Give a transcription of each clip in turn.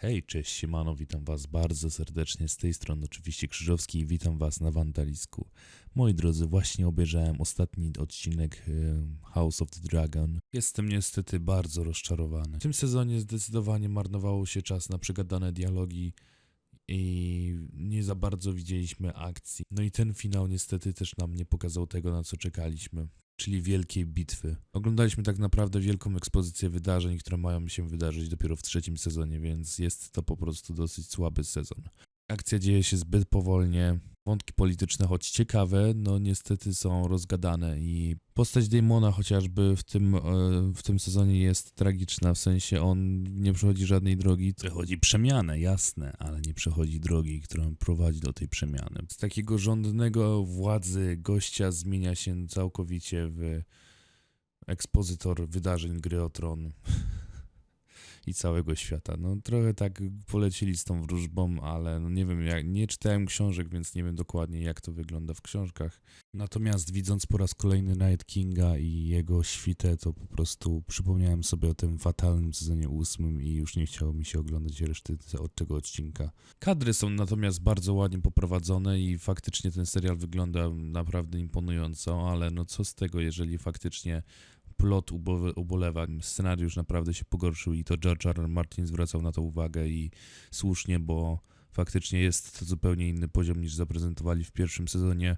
Hej, cześć, siemano, witam was bardzo serdecznie z tej strony oczywiście Krzyżowski i witam was na Wandalisku. Moi drodzy, właśnie obejrzałem ostatni odcinek e, House of the Dragon. Jestem niestety bardzo rozczarowany. W tym sezonie zdecydowanie marnowało się czas na przegadane dialogi i nie za bardzo widzieliśmy akcji. No i ten finał niestety też nam nie pokazał tego, na co czekaliśmy. Czyli wielkiej bitwy. Oglądaliśmy tak naprawdę wielką ekspozycję wydarzeń, które mają się wydarzyć dopiero w trzecim sezonie, więc jest to po prostu dosyć słaby sezon. Akcja dzieje się zbyt powolnie. Wątki polityczne, choć ciekawe, no niestety są rozgadane i postać Damona chociażby w tym, e, w tym sezonie jest tragiczna, w sensie on nie przechodzi żadnej drogi, przechodzi przemianę, jasne, ale nie przechodzi drogi, która prowadzi do tej przemiany. Z takiego rządnego władzy gościa zmienia się całkowicie w ekspozytor wydarzeń gry o tron i całego świata. No trochę tak polecieli z tą wróżbą, ale no nie wiem, jak, nie czytałem książek, więc nie wiem dokładnie jak to wygląda w książkach. Natomiast widząc po raz kolejny Night Kinga i jego świtę, to po prostu przypomniałem sobie o tym fatalnym sezonie ósmym i już nie chciało mi się oglądać reszty od tego odcinka. Kadry są natomiast bardzo ładnie poprowadzone i faktycznie ten serial wygląda naprawdę imponująco, ale no co z tego, jeżeli faktycznie plot ubo- ubolewa, scenariusz naprawdę się pogorszył i to George R. R. Martin zwracał na to uwagę i słusznie, bo faktycznie jest to zupełnie inny poziom niż zaprezentowali w pierwszym sezonie.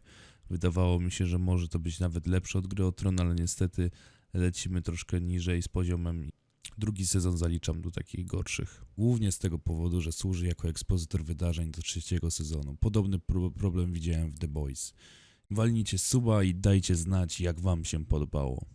Wydawało mi się, że może to być nawet lepsze od gry o Tron, ale niestety lecimy troszkę niżej z poziomem. Drugi sezon zaliczam do takich gorszych. Głównie z tego powodu, że służy jako ekspozytor wydarzeń do trzeciego sezonu. Podobny pro- problem widziałem w The Boys. Walnijcie suba i dajcie znać, jak wam się podobało.